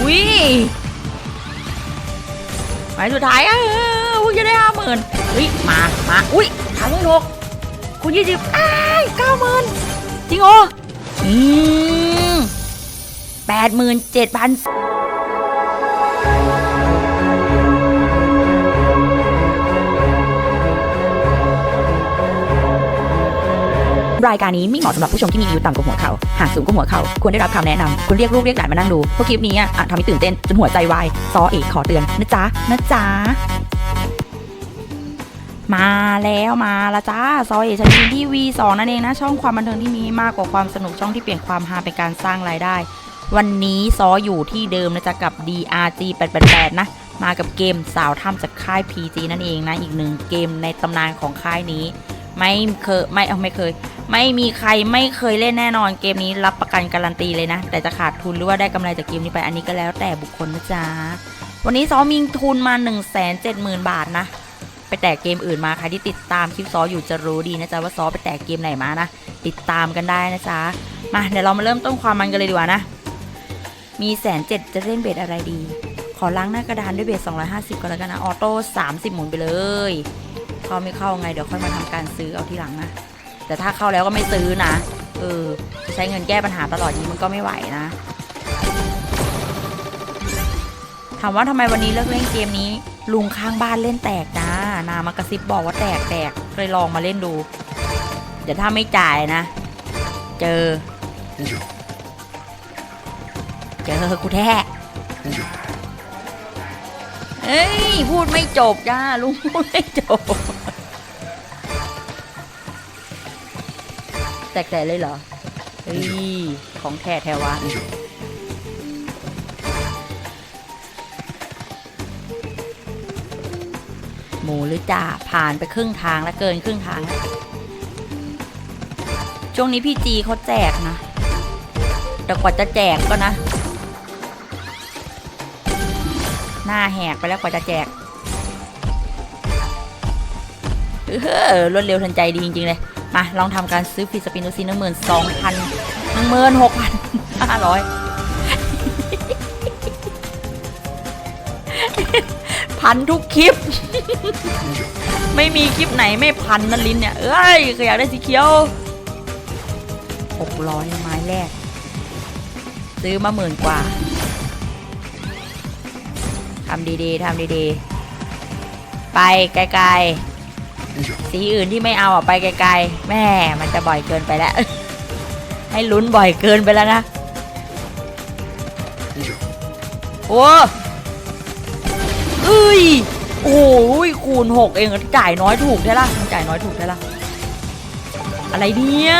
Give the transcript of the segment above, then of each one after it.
อุ้ยหมายสุดท้ายอะอุ้ยจะได้ห้าหมื่นอุ้ยมามาอุ้ยสามหมื่นหกคุณยี่สิบอ้ายเก้าหมื่นจริงโออืมแปดหมื่นเจ็ดพัน รายการนี้ไม่เหมาะสำหรับผู้ชมที่มีอายุต่ำกว่าหัวเขาหากสูงกว่าหัวเขาควรได้รับคำแนะนำควรเรียกลูกเรียกหลานมานั่งดูเพราะคลิปนี้อะอาจทำให้ตื่นเต้นจนหัวใจวายซอเอกขอเตือนนะจ๊ะนะจ๊ะมาแล้วมาละจ้าซอเอชัยยินที่ V2 นั่นเองนะ ช่องความบันเทิงที่มีมากกว่าความสนุกช่องที่เปลี่ยนความฮาเป็นการสร้างรายได้ วันนี้ซออยู่ที่เดิมนะจ๊ะกับ DRG 888นะมากับเกมสาวถ้ำจากค่าย PG นั่นเองนะ อีกหนึ่งเกมในตำนานของค่ายนี้ ไม่เคยไม่เอาไม่เคย ไม่มีใครไม่เคยเล่นแน่นอนเกมนี้รับประกันการันตีเลยนะ แต่จะขาดทุนหรือว่าได้กำไรจากเกมนี้ไปอันนี้ก็แล้วแต่บุคคลนะจ๊ะ วันนี้ซอมีทุนมา 1 7 0 0 0 0 บาทนะ ไปแตกเกมอื่นมาใครที่ติดตามคลิปซออยู่จะรู้ดีนะจ๊ะว่าซอไปแตกเกมไหนมานะ ติดตามกันได้นะจ๊ะ มาเดี๋ยวเรามาเริ่มต้นความมันกันเลยดีกว่านะ มีแสนเจ็ดจะเล่นเบสอะไรดี ขอล้างหน้ากระดานด้วยเบส250ก็แล้วกันนะ ออโต้30 หมุนไปเลย เข้าไม่เข้าไงเดี๋ยวค่อยมาทำการซื้อเอาทีหลังนะ แต่ถ้าเข้าแล้วก็ไม่ซื้อนะ เออใช้เงินแก้ปัญหาตลอดนี้มันก็ไม่ไหวนะ ถามว่าทำไมวันนี้เลิกเล่นเกมนี้ ลุงข้างบ้านเล่นแตกจ้านามากระซิบบอกว่าแตกแตกเลยลองมาเล่นดู เดี๋ยวถ้าไม่จ่ายนะ เจอ เจอกูแท้เอ้ย พูดไม่จบจ้าลุงพูดไม่จบ แตกแต่เลยเหรอ เฮ้ย ของแท้แท้วะหมูหรือจ่าผ่านไปครึ่งทางแล้วเกินครึ่งทางแล้วช่วงนี้พี่จีเขาแจกนะ แต่กว่าจะแจกก็นะ หน้าแหกไปแล้วกว่าจะแจก เออรวดเร็วทันใจดีจริง ๆ เลย มาลองทำการซื้อฟีสปินดูซิหนึ่งหมื่นสองพันหนึ่งหมื่นหกพันห้าร้อยพันทุกคลิป ไม่มีคลิปไหนไม่พันนะลินเนี่ย เอ้ยก็อยากได้สีเขียวหกร้อยไม้แรก ซื้อมาหมื่นกว่าทำดีๆทำดีๆ ไปไกลๆ สีอื่นที่ไม่เอาอะไปไกลๆแม่มันจะบ่อยเกินไปแล้ว ให้ลุ้นบ่อยเกินไปแล้วนะโอ้เอ้ยโอ้ยคูณหกเองจ่ายน้อยถูกใช่ล่ะมันจ่ายน้อยถูกใช่ล่ะอะไรเนี่ย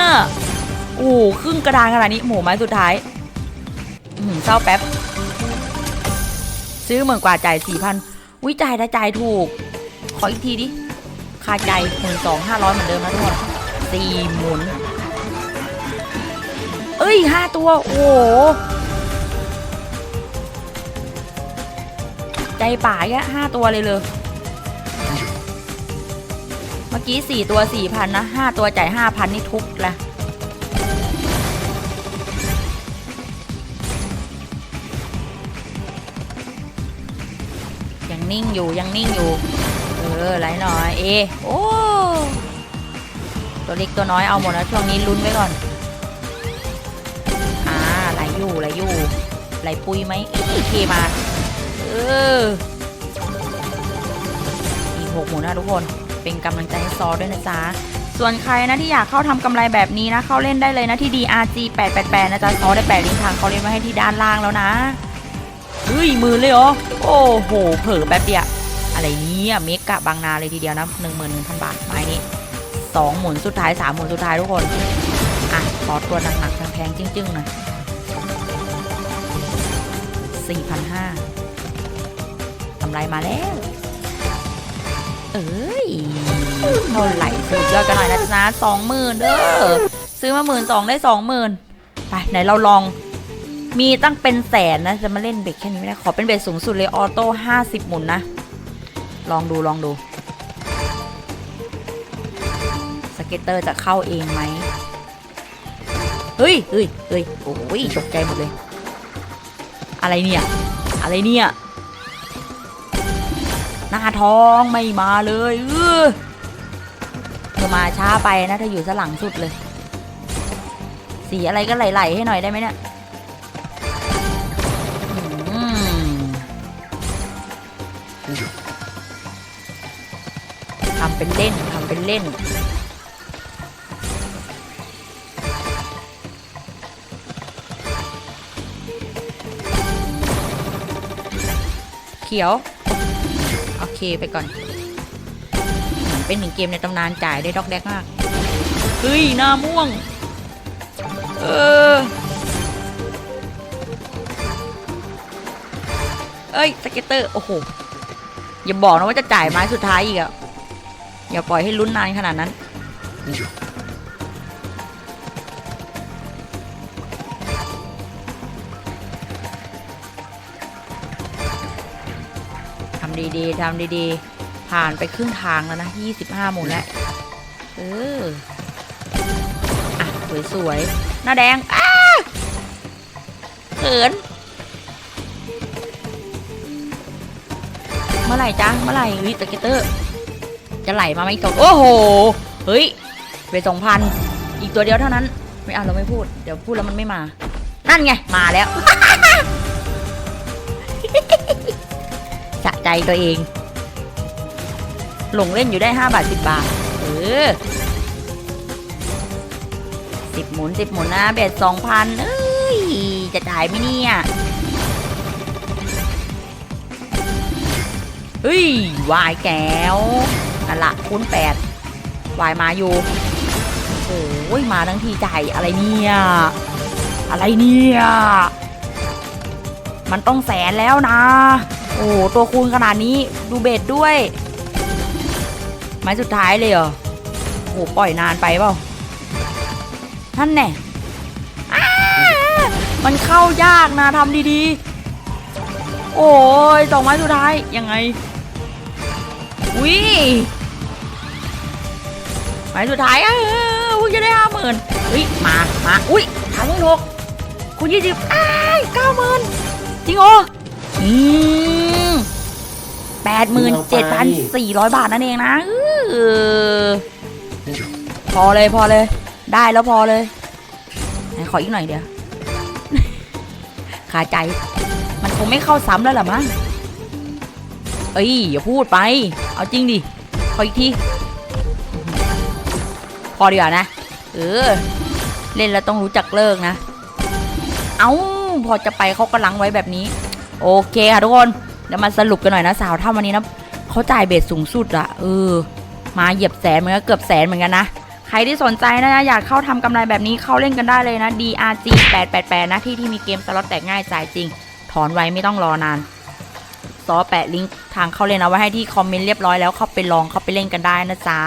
โอ้ครึ่งกระดานขนาดนี้หมูไม้สุดท้ายอื้อหืมเศร้าแป๊บ ซื้อหมื่นกว่าจ่ายสี่พันวิจ่ายได้จ่ายถูก ขออีกทีดิ ค่าใจหมื่นสองห้าร้อยเหมือนเดิมนะทุกคนสี่หมุน เอ้ยห้าตัว โอ้โห ใจป่ายะห้าตัวเลยเลย เมื่อกี้สี่ตัวสี่พันนะห้าตัวจ่ายห้าพันนี่ทุกแหละยังนิ่งอยู่ยังนิ่งอยู่ ออไหลหน่อยเอโอ้ตัวเล็กตัวน้อยเอาหมดนะช่วงนี้ลุ้นไว้ก่อนอ่าไหลอยู่ไหลอยู่ไหลปุยไหมอีเคมาเอออีกหกหมุนนะทุกคนเป็นกำลังใจให้ซอด้วยนะจ๊ะส่วนใครนะที่อยากเข้าทำกำไรแบบนี้นะ เข้าเล่นได้เลยนะที่ DRG 888นะจ๊ะซอได้แปะลิงก์ทางเขาเล่นไว้ให้ที่ด้านล่างแล้วนะเฮ้ยมือเลยเหรอโอ้โหเผลอแป๊บเดียว อะไรเนี่ยเมกะบางนาเลยทีเดียวนะหนึ่งหมื่นหนึ่งพันบาทไม้นี้สองหมุนสุดท้ายสามหมุนสุดท้ายทุกคน อะขอตัวหนักๆแพงๆจึ้งๆหน่อยสี่พันห้ากำไรมาแล้ว เอ้ยเท่าไหร่สุดยอดกันหน่อยนะจ๊ะสองหมื่นเด้อซื้อมาหมื่นสองได้สองหมื่นไปไหนเราลองมีตั้งเป็นแสนนะ จะมาเล่นเบรกแค่นี้ไม่ได้ ขอเป็นเบรกสูงสุดเลย ออโต้ห้าสิบหมุนนะ ลองดูลองดู สเก็ตเตอร์จะเข้าเองไหมเฮ้ยเฮ้ยเฮ้ยโอ้ยตกใจหมดเลย อะไรเนี่ย อะไรเนี่ย หน้าท้องไม่มาเลยเออเธอมาช้าไปนะเธออยู่สลังสุดเลย สีอะไรก็ไหลๆให้หน่อยได้ไหมเนี่ยอื เป็นเล่นทำเป็นเล่น เขียว โอเคไปก่อน เป็นหนึ่งเกมในตำนานจ่ายได้ดอกแดกมาก เฮ้ย หน้าม่วง เออ เอ้ย สเก็ตเตอร์ โอ้โห อย่าบอกนะว่าจะจ่ายไม้สุดท้ายอีกอะ อย่าปล่อยให้ลุ้นนานขนาดนั้น ทำดีๆ ทำดีๆ ผ่านไปครึ่งทางแล้วนะ 25 หมุนแล้ว เออ อะ สวยๆ หน้าแดง อ้าเขินเมื่อไหร่จ้าเมื่อไหร่วิสเกตเตอร์ จะไหลมาไหมอีกตัวโอ้โห เฮ้ยไปสองพันอีกตัวเดียวเท่านั้น ไม่เอาเราไม่พูด เดี๋ยวพูดแล้วมันไม่มา นั่นไง มาแล้ว สะใจตัวเอง หลงเล่นอยู่ได้5บาท10บาท เออสิบหมุนสิบหมุนนะเบ็ดสองพันเอ้ย จะจ่ายไหมเนี่ยเฮ้ยวายแก้วั่นละคูณแปดวายมาอยู่โอ้ยมาทั้งทีจ่ายอะไรเนี่ยอะไรเนี่ย มันต้องแสนแล้วนะ โอ้ตัวคูณขนาดนี้ดูเบ็ดด้วย ไม้สุดท้ายเลยเหรอโอ้ปล่อยนานไปเปล่าท่านแน่มันเข้ายากนะทำดีๆ โอ้ยสองไม้สุดท้าย ยังไงวิ ไม้สุดท้ายเออวุ้ยจะได้ห้าหมื่นเฮ้ยมามาอุ้ยสามหมื่นหกคุณยี่สิบอ้ายเก้าหมื่นจริงเหรออืมแปดหมื่นเจ็ดพันสี่ร้อยบาทนั่นเองนะเออพอเลยพอเลย ได้แล้วพอเลยไหนขออีกหน่อยเดียวขาใจ มันคงไม่เข้าซ้ำแล้วล่ะมั้งเอ้ยอย่าพูดไป เอาจริงดิ ขออีกทีพ อดีกว่านะ เออ เล่นแล้วต้องรู้จักเลิกนะ เอา้า พอจะไปเขาก็ลังไว้แบบนี้ โอเคค่ะทุกคน เดี๋ยวมาสรุปกันหน่อยนะสาวถ้าวันนี้นะเขาจ่ายเบสสูงสุดอะเออ มาเหยียบแสนเหมือนกันเกือบแสนเหมือนกันนะ ใครที่สนใจนะอยากเข้าทำกำไรแบบนี้เข้าเล่นกันได้เลยนะ DRG 888นะที่ที่มีเกมสล็อตแตกง่ายจ่ายจริง ถอนไว้ไม่ต้องรอนานซอแปะลิงก์ทางเข้าเล่นเอาไว้ให้ที่คอมเมนต์เรียบร้อยแล้วเข้าไปลองเข้าไปเล่นกันได้นะจ๊ะ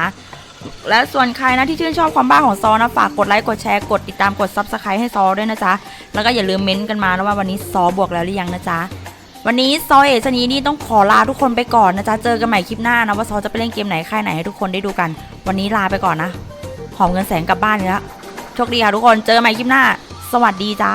และส่วนใครนะที่ชื่นชอบความบ้าของซอนะฝากกดไลค์กดแชร์กดติดตามกด Subscribe ให้ซอด้วยนะจ๊ะ แล้วก็อย่าลืมเม้นต์กันมานะว่าวันนี้ซอบวกแล้วหรือยังนะจ๊ะ วันนี้ซอเอชนีนี่ต้องขอลาทุกคนไปก่อนนะจ๊ะ เจอกันใหม่คลิปหน้านะว่าซอจะไปเล่นเกมไหนค่ายไหนให้ทุกคนได้ดูกัน วันนี้ลาไปก่อนนะ หอมเงินแสนกลับบ้านเลยละโชคดีค่ะทุกคน เจอกันใหม่คลิปหน้า สวัสดีจ้า